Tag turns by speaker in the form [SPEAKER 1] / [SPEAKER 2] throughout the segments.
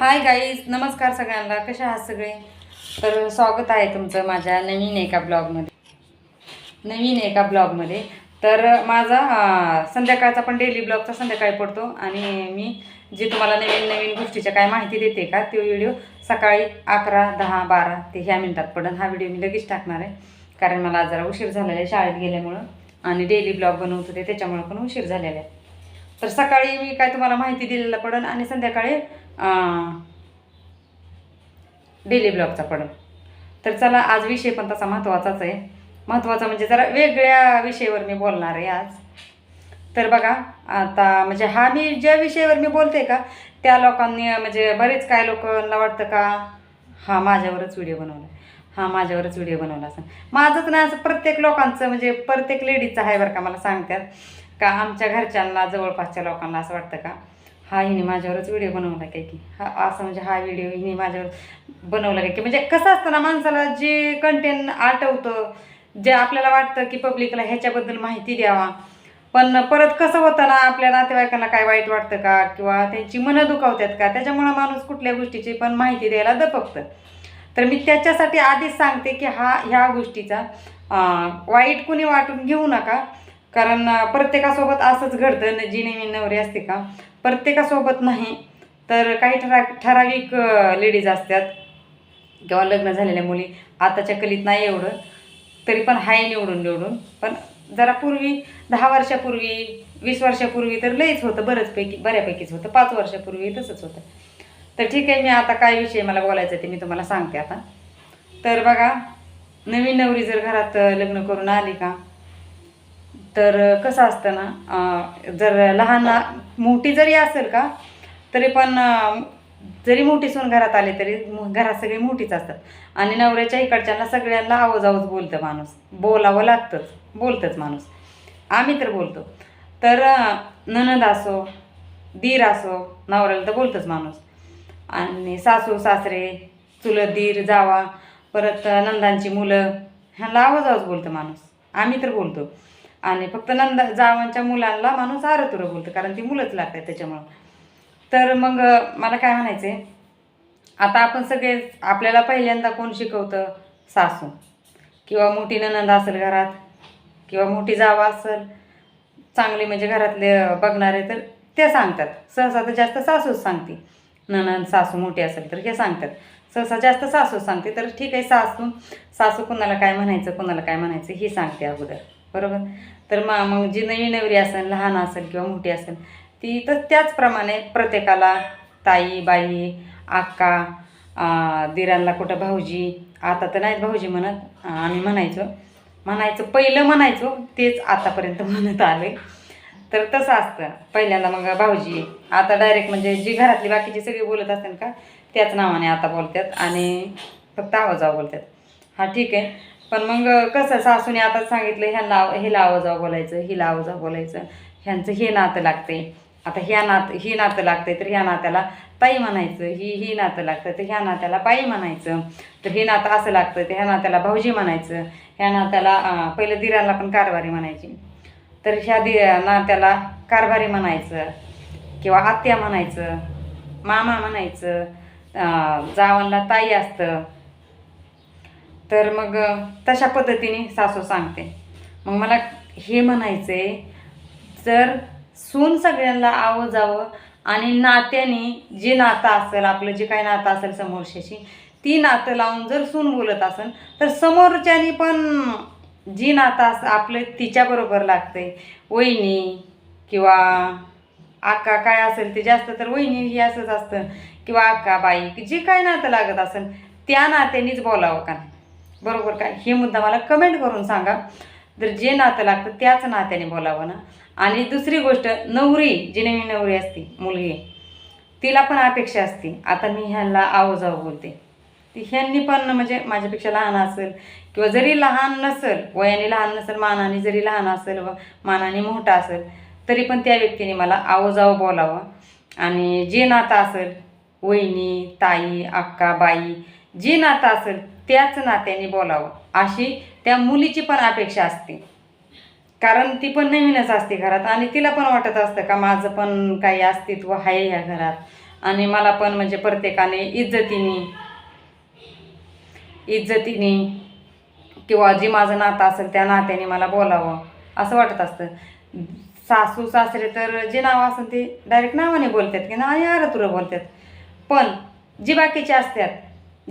[SPEAKER 1] Hi guys नमस्कार सगळ्यांना. कशा आहात सगळे? तर स्वागत आहे तुमचं माझ्या नवीन एका ब्लॉगमध्ये. नवीन एका ब्लॉगमध्ये. तर माझा संध्याकाळचा पण डेली ब्लॉगचा संध्याकाळी पडतो आणि मी जे तुम्हाला नवीन नवीन गोष्टीच्या काय माहिती देते का तो व्हिडिओ सकाळी अकरा दहा बारा ते ह्या मिनटात पडेल हा व्हिडिओ मी लगेच टाकणार आहे. कारण मला जरा उशीर झालेला आहे शाळेत गेल्यामुळं आणि डेली ब्लॉग बनवत होते त्याच्यामुळं पण उशीर झालेला आहे. तर सकाळी मी काय तुम्हाला माहिती दिलेलं पडेल आणि संध्याकाळी डेली ब्लॉगचा पडेल तर चला आज विषय पण तसा महत्त्वाचाच आहे. महत्त्वाचा म्हणजे जरा वेगळ्या विषयावर मी बोलणार आहे आज. तर बघा आता म्हणजे हा मी ज्या विषयावर मी बोलते का त्या लोकांनी म्हणजे बरेच काय लोकांना वाटतं का हा माझ्यावरच व्हिडिओ बनवला. हा माझ्यावरच व्हिडिओ बनवला असं. माझंच नाही असं प्रत्येक लोकांचं म्हणजे प्रत्येक लेडीजचं आहे बरं का मला सांगतात. का आमच्या घरच्यांना जवळपासच्या लोकांना असं वाटतं का हा हिने माझ्यावरच व्हिडिओ बनवला काय की? हा असं म्हणजे हा व्हिडिओ हिने माझ्यावर बनवला काय की? म्हणजे कसं असतं ना माणसाला जे कंटेंट आठवतं जे आपल्याला वाटतं की पब्लिकला ह्याच्याबद्दल माहिती द्यावा पण परत कसं होतं ना आपल्या नातेवाईकांना काय वाईट वाटतं का? किंवा त्यांची मनं दुखावतात का? त्याच्यामुळं माणूस कुठल्या गोष्टीची पण माहिती द्यायला दपकतं तर मी त्याच्यासाठी आधीच सांगते की हा ह्या गोष्टीचा वाईट कुणी वाटून घेऊ नका. कारण प्रत्येकासोबत असंच घडतं. न- जी नेहमी नवरी असते का? प्रत्येकासोबत नाही. तर काही ठरा ठराविक लेडीज असतात. किंवा लग्न झालेल्या मुली. आताच्या कलीत नाही एवढं. तरी पण हाय निवडून निवडून. पण जरा पूर्वी दहा वर्षापूर्वी वीस वर्षापूर्वी तर लईच होतं. बरंचपैकी बऱ्यापैकीच होतं. पाच वर्षापूर्वी तसंच होतं. तर ठीक आहे मी आता काय विषय मला बोलायचं आहे ते मी तुम्हाला सांगते आता. तर बघा नवीन नवरी जर घरात लग्न करून आली का? तर कसं असतं ना जर लहान मोठी जरी असेल का तरी पण जरी मोठी सून घरात आली तरी घरात सगळी मोठीच असतात. आणि नवऱ्याच्या इकडच्यांना सगळ्यांना आवाज आवाज बोलतं माणूस. बोलावं लागतंच बोलतंच माणूस. आम्ही तर बोलतो. तर ननद असो दीर असो नवऱ्याला तर बोलतोच माणूस. आणि सासू सासरे चुलत दीर जावा परत नंदांची मुलं ह्यांना आवाज आवाज बोलतं माणूस. आम्ही तर बोलतो. आणि फक्त नंदा जावांच्या मुलांना माणूस आरतुरं बोलतो कारण ती मुलंच लागतात त्याच्यामुळं. तर मग मला काय म्हणायचं आहे आता आपण सगळे आपल्याला पहिल्यांदा कोण शिकवतं? सासू. किंवा मोठी ननंद असेल घरात किंवा मोठी जावा असेल चांगली म्हणजे घरातले बघणारे तर ते सांगतात. सहसा तर जास्त सासूच सांगते. ननंद सासू मोठी असेल तर हे सांगतात. सहसा जास्त सासू सांगते तर ठीक आहे सासू सासू कुणाला काय म्हणायचं कुणाला काय म्हणायचं हे सांगते अगोदर. बरोबर? तर मग मग जी नवी नवरी असेल लहान असेल किंवा मोठी असेल ती तर त्याचप्रमाणे प्रत्येकाला ताई बाई आक्का अं, दिरांना कुठं भाऊजी आता तर नाहीत भाऊजी म्हणत आम्ही म्हणायचो. म्हणायचं पहिलं म्हणायचो तेच आतापर्यंत म्हणत आले. तर तसं असतं. पहिल्यांदा मग भाऊजी आता डायरेक्ट म्हणजे जी घरातली बाकीची सगळी बोलत असतात का त्याच नावाने आता बोलतात आणि फक्त आवाजावर बोलतात. हां ठीक आहे. पण मग कसं सासूने आता सांगितलं ह्यांना हिला आवाजाव बोलायचं हिला आवाजाव बोलायचं. ह्यांचं हे नातं लागते आता ह्या नातं ही नातं लागते तर ह्या नात्याला ताई म्हणायचं. ही ही नातं लागतं तर ह्या नात्याला बाई म्हणायचं. तर हे नातं असं लागतं तर ह्या नात्याला भाऊजी म्हणायचं. ह्या नात्याला पहिलं दिराला पण कारभारी म्हणायची. तर ह्या दि नात्याला कारभारी म्हणायचं. किंवा आत्या म्हणायचं मामा म्हणायचं. अं, जावांना ताई असतं. तर मग तशा पद्धतीने सासू सांगते. मग मला हे म्हणायचं आहे जर सून सगळ्यांना आवं जावं आणि नात्याने जे नातं असेल आपलं जे काही नातं असेल समोरच्याशी ती नातं लावून जर सून बोलत असेल तर समोरच्यानी पण जी नातं असं आपलं तिच्याबरोबर लागते वहिनी किंवा आका काय असेल ते जास्त तर वहिनी ही असंच असतं. किंवा आका बाई की जे काय नातं लागत असेल त्या नात्यानेच बोलावं का बरोबर काय? हे मुद्दा मला कमेंट करून सांगा. जर जे नातं लागतं त्याच नात्याने बोलावं ना. आणि दुसरी गोष्ट नवरी जी नवीन नवरी असते मुलगी तिला पण अपेक्षा असते. आता मी ह्यांना आवजाव बोलते. ती ह्यांनी पण म्हणजे माझ्यापेक्षा लहान असेल किंवा जरी लहान नसेल वयाने लहान नसेल मानाने जरी लहान असेल व मानाने मोठा असेल तरी पण त्या व्यक्तीने मला आवजाव बोलावं. आणि जे नातं असेल वहिनी ताई अक्का बाई जे नातं असेल त्याच नात्याने बोलावं. अशी त्या मुलीची पण अपेक्षा असते. कारण ती पण नवीनच असते घरात आणि तिला पण वाटत असतं का माझं पण काही अस्तित्व आहे ह्या घरात. आणि मला पण म्हणजे प्रत्येकाने इज्जतीने इज्जतीने किंवा जी माझं नातं असेल त्या नात्याने मला बोलावं असं वाटत असतं. सासू सासरे तर जे नाव असेल ते डायरेक्ट नावाने बोलतात की नाही अरे तुला बोलतात. पण जी बाकीचे असतात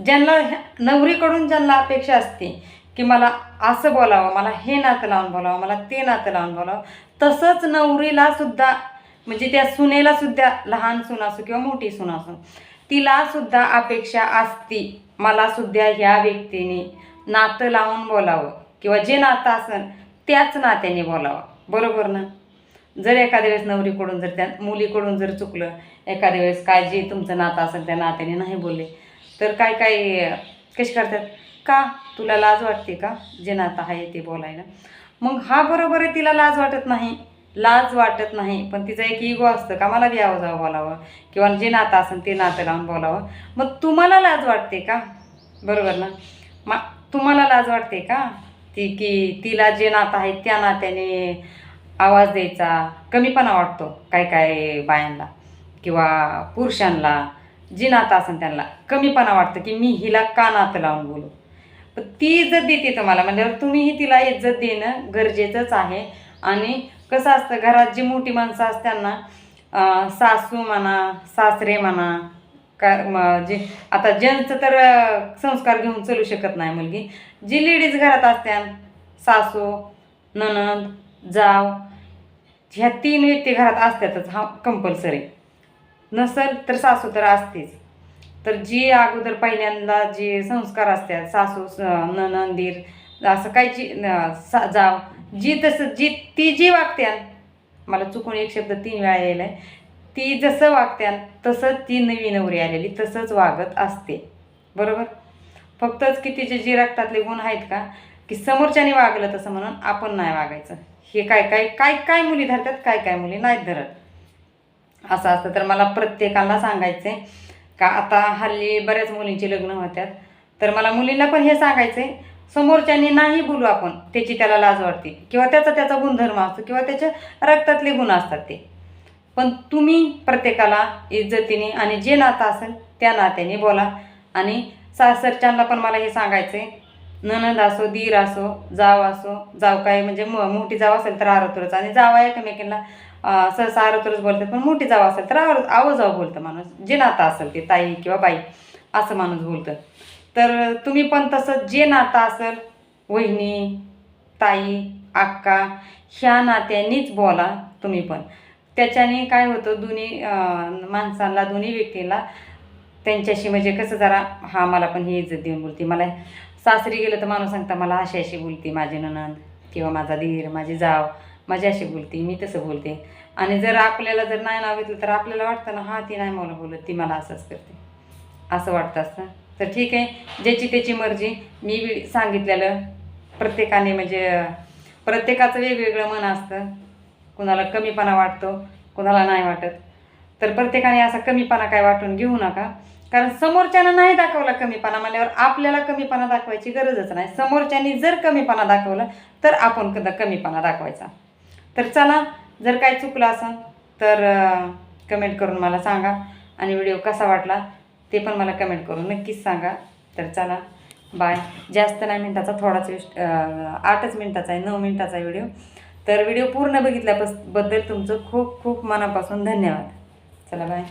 [SPEAKER 1] ज्यांना ह्या- नवरीकडून ज्यांना अपेक्षा असते की मला असं बोलावं मला हे नातं लावून बोलावं मला ते नातं लावून बोलावं तसंच नवरीला सुद्धा म्हणजे त्या सुनेला सुद्धा लहान सून असो किंवा मोठी सून असो तिला सुद्धा अपेक्षा असती मला सुद्धा ह्या व्यक्तीने नातं लावून बोलावं किंवा जे नातं असेल त्याच नात्याने बोलावं. बरोबर ना? जर एखाद्या वेळेस नवरीकडून जर त्या मुलीकडून जर चुकलं एखाद्या वेळेस काय जे तुमचं नातं असेल त्या नात्याने नाही बोलले तर काय काय कशी करतात? का? तुला लाज वाटते का? जे नातं आहे ते बोलायला. मग हा बरोबर आहे तिला लाज वाटत नाही. लाज वाटत नाही. पण तिचा एक इगो असतं का? मला बी जावं बोलावं. किंवा जे नातं असेल ते नातं लावून बोलावं. मग तुम्हाला लाज वाटते का? बरोबर ना? मा तुम्हाला लाज वाटते का? ती की तिला जे नातं आहे त्या नात्याने आवाज द्यायचा. कमीपणा वाटतो काय काय बायांना किंवा पुरुषांना. जी नातं असेल त्यांना. कमीपणा वाटतं की मी हिला का नातं लावून बोलू? पण ती इज्जत देते तुम्हाला. म्हणजे तुम्हीही तिला इज्जत देणं गरजेचंच आहे. आणि कसं असतं घरात जी मोठी माणसं असतात त्यांना सासू म्हणा सासरे म्हणा का जे आता जेंट्सचं तर संस्कार घेऊन चलू शकत नाही मुलगी. जी लेडीज घरात असत्या सासू ननद जाव ह्या तीन व्यक्ती घरात असतातच हा कंपल्सरी नसेल तर सासू तर असतेच. तर जी अगोदर पहिल्यांदा जे संस्कार असतात सासू स- ननंदीर असं काय जी सा जाव जी तसं जी ती जी वागत्यान मला चुकून एक शब्द तीन वेळा यायला आहे ती जसं वागत्यान तसं ती नवी नवरी आलेली तसंच वागत असते. बरोबर? फक्तच की तिचे जी रक्तातले गुण आहेत का की समोरच्याने वागलं तसं म्हणून आपण नाही वागायचं. हे काय काय काय काय मुली धरतात काय काय मुली नाहीत धरत. असं असतं. तर मला प्रत्येकाला सांगायचं आहे का आता हल्ली बऱ्याच मुलींची लग्न होत्यात. तर मला मुलींना पण हे सांगायचं आहे समोरच्यानी नाही बोलू आपण त्याची त्याला लाज वाटते किंवा त्याचा त्याचा गुणधर्म असतो किंवा त्याच्या रक्तातले गुण असतात ते. पण तुम्ही प्रत्येकाला इज्जतीने आणि जे नातं असेल त्या नात्याने बोला. आणि सासरच्यांना पण मला हे सांगायचं आहे ननद असो दीर असो जाव असो जाव काय म्हणजे मोठी जाव असेल तर आरतुरच आणि जावा एकमेकींना. सहसा आरोतरच बोलतात पण मोठी जाव असेल तर आव आवाजावं बोलतं माणूस. जे नातं असेल ते ताई किंवा बाई असं माणूस बोलतं. तर तुम्ही पण तसं जे नातं असेल वहिनी ताई अक्का ह्या नात्यांनीच बोला तुम्ही पण. त्याच्याने काय होतं दोन्ही माणसांना दोन्ही व्यक्तीला त्यांच्याशी म्हणजे कसं जरा हा मला पण ही इज्जत देऊन बोलते. मला सासरी गेलं तर माणूस सांगता मला अशी अशी बोलते माझी ननंद किंवा माझा धीर माझी जाव. माझ्याशी अशी बोलते मी तसं बोलते. आणि जर आपल्याला जर नाही नाव घेतलं तर आपल्याला वाटतं ना हा ती नाही मला बोलत ती मला असंच करते. असं वाटतं असतं. तर ठीक आहे ज्याची त्याची मर्जी. मी वि- सांगितलेलं प्रत्येकाने म्हणजे प्रत्येकाचं वेगवेगळं मन असतं. कुणाला कमीपणा वाटतो कुणाला नाही वाटत. तर प्रत्येकाने असा कमीपणा काय वाटून घेऊ नका. कारण समोरच्यानं नाही दाखवला कमीपणा म्हणल्यावर आपल्याला कमीपणा दाखवायची गरजच नाही. समोरच्यानी जर कमीपणा दाखवला तर आपण कदा कमीपणा दाखवायचा. तर चला जर काय चुकलं असं तर कमेंट करून मला सांगा. आणि व्हिडिओ कसा वाटला ते पण मला कमेंट करून नक्कीच सांगा. तर चला बाय जास्त नाही मिनटाचा थोडाच वेस्ट आठच मिनटाचा आहे नऊ मिनटाचा आहे व्हिडिओ तर व्हिडिओ पूर्ण बघितल्यापासबद्दल तुमचं खूप खूप मनापासून धन्यवाद. चला बाय